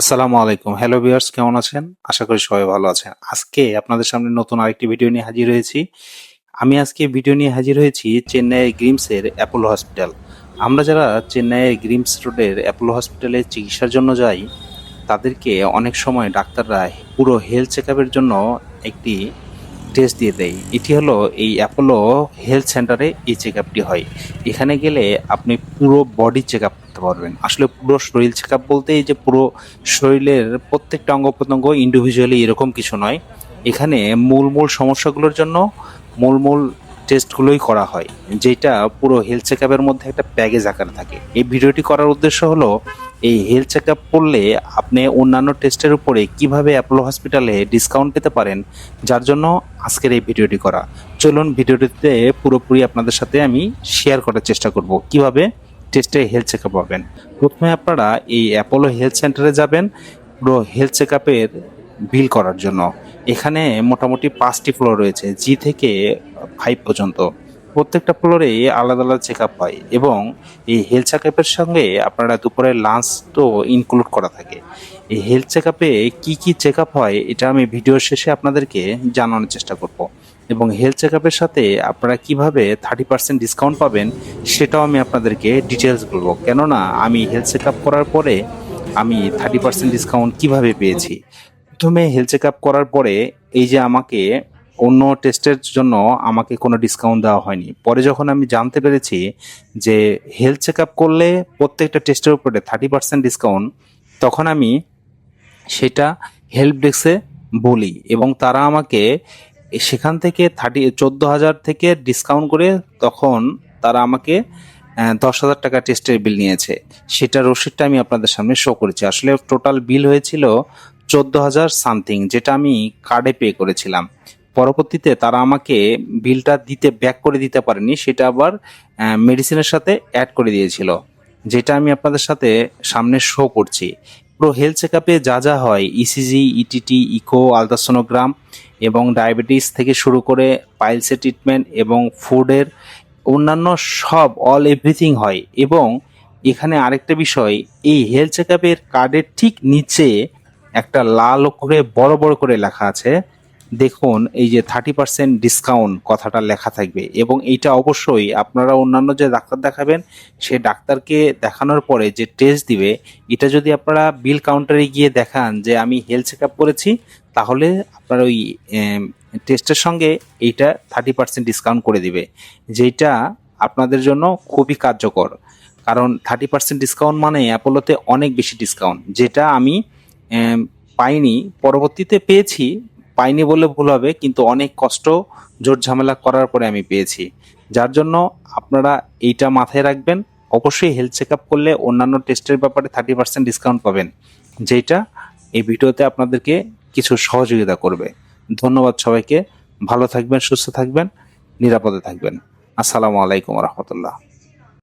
আসসালামু আলাইকুম। Hello viewers কেমন আছেন? আশা করি সবাই ভালো আছেন। আজকে আপনাদের সামনে নতুন আরেকটি ভিডিও নিয়ে হাজির হয়েছি। আমি আজকে ভিডিও নিয়ে হাজির হয়েছি চেন্নাইয়ের গ্রিমসের অ্যাপোলো হসপিটাল আমরা যারা চেন্নাইয়ের গ্রিমস রোডের অ্যাপোলো হসপিটালে চিকিৎসার জন্য যাই, তাদেরকে অনেক সময় ডাক্তাররা পুরো হেলথ চেক জন্য একটি টেস্ট দিয়ে দেয়। এটি হলো এই অ্যাপোলো হেলথ সেন্টারে এই চেক আপটি হয়। এখানে গেলে আপনি পুরো বডি চেক করতে পারবেন। আসলে পুরো শরীর চেক আপ বলতে এই যে পুরো শরীরের প্রত্যেকটা অঙ্গ প্রত্যঙ্গ ইন্ডিভিজুয়ালি এরকম কিছু নয়। এখানে মূল মূল সমস্যাগুলোর জন্য মূল মূল টেস্টগুলোই করা হয়, যেটা পুরো হেলথ চেক আপের মধ্যে একটা প্যাকেজ আকারে থাকে। এই ভিডিওটি করার উদ্দেশ্য হলো, এই হেলথ চেক আপ করলে আপনি অন্যান্য টেস্টের উপরে কীভাবে অ্যাপোলো হসপিটালে ডিসকাউন্ট পেতে পারেন, যার জন্য আজকের এই ভিডিওটি করা। চলুন ভিডিওটিতে পুরোপুরি আপনাদের সাথে আমি শেয়ার করার চেষ্টা করব। কীভাবে? টেস্টে হেলথ চেক পাবেন। প্রথমে আপনারা এই অ্যাপোলো হেলথ সেন্টারে যাবেন, পুরো হেলথ চেক আপের বিল করার জন্য। এখানে মোটামুটি পাঁচটি ফ্লোর রয়েছে জি থেকে ফাইভ পর্যন্ত। প্রত্যেকটা ফ্লোরে আলাদা আলাদা চেক আপ হয় এবং এই হেলথ চেক আপের সঙ্গে আপনারা দুপুরে লাঞ্চ তো ইনক্লুড করা থাকে। এই হেলথ চেক আপে কী কী চেক আপ হয়, এটা আমি ভিডিওর শেষে আপনাদেরকে জানানোর চেষ্টা করব। এবং হেলথ চেক আপের সাথে আপনারা কীভাবে থার্টি পার্সেন্ট ডিসকাউন্ট পাবেন, সেটাও আমি আপনাদেরকে ডিটেলস বলব। কেননা, আমি হেলথ চেক আপ করার পরে আমি থার্টি পার্সেন্ট ডিসকাউন্ট কীভাবে পেয়েছি? প্রথমে হেলথ চেক আপ করার পরে এই যে আমাকে অন্য টেস্টের জন্য আমাকে কোনো ডিসকাউন্ট দেওয়া হয়নি। পরে যখন আমি জানতে পেরেছি যে হেলথ চেক আপ করলে প্রত্যেকটা টেস্টের উপরে থার্টি পার্সেন্ট ডিসকাউন্ট তখন আমি সেটা হেল্প ডেস্কে বলি এবং তারা আমাকে সেখান থেকে থার্টি, চোদ্দ হাজার থেকে ডিসকাউন্ট করে তখন তারা আমাকে দশ হাজার টাকা টেস্টের বিল নিয়েছে। সেটা রসিদটা আমি আপনাদের সামনে শো করেছি। আসলে টোটাল বিল হয়েছিল চোদ্দ হাজার সামথিং যেটা আমি কার্ডে পে করেছিলাম। পরবর্তীতে তারা আমাকে বিলটা দিতে ব্যাক করে দিতে পারেনি, সেটা আবার মেডিসিনের সাথে অ্যাড করে দিয়েছিল, যেটা আমি আপনাদের সাথে সামনে শো করছি। পুরো হেলথ চেক আপে যা যা হয় ইসিজি ইটিটি ইকো আলট্রাসোনোগ্রাম এবং ডায়াবেটিস থেকে শুরু করে পাইলসের ট্রিটমেন্ট এবং ফুডের অন্যান্য সব, অল এভরিথিং হয়। এবং এখানে আরেকটা বিষয়, এই হেলথ চেক আপের কার্ডের ঠিক নিচে একটা লাল করে বড় বড় করে লেখা আছে দেখুন, এই যে থার্টি পার্সেন্ট ডিসকাউন্ট কথাটা লেখা থাকবে এবং এইটা অবশ্যই আপনারা অন্যান্য যে ডাক্তার দেখাবেন, সে ডাক্তারকে দেখানোর পরে যে টেস্ট দিবে, এটা যদি আপনারা বিল কাউন্টারে গিয়ে দেখান যে আমি হেলথ চেক আপ করেছি, তাহলে আপনার ওই টেস্টের সঙ্গে এইটা থার্টি পার্সেন্ট ডিসকাউন্ট করে দিবে। যেটা আপনাদের জন্য খুবই কার্যকর। কারণ থার্টি পার্সেন্ট ডিসকাউন্ট মানে অ্যাপোলোতে অনেক বেশি ডিসকাউন্ট যেটা আমি পাইনি, পরবর্তীতে পেয়েছি পাইনি বলে ভুল হবে, কিন্তু অনেক কষ্ট, জোর ঝামেলা করার পরে আমি পেয়েছি। যার জন্য আপনারা এইটা মাথায় রাখবেন, অবশ্যই হেলথ চেক আপ করলে অন্যান্য টেস্টের ব্যাপারে থার্টি পার্সেন্ট ডিসকাউন্ট পাবেন যেটা এই ভিডিওতে আপনাদেরকে কিছু সহযোগিতা করবে। ধন্যবাদ সবাইকে, ভালো থাকবেন, সুস্থ থাকবেন, নিরাপদে থাকবেন। আসসালামু আলাইকুম রহমতুল্লাহ।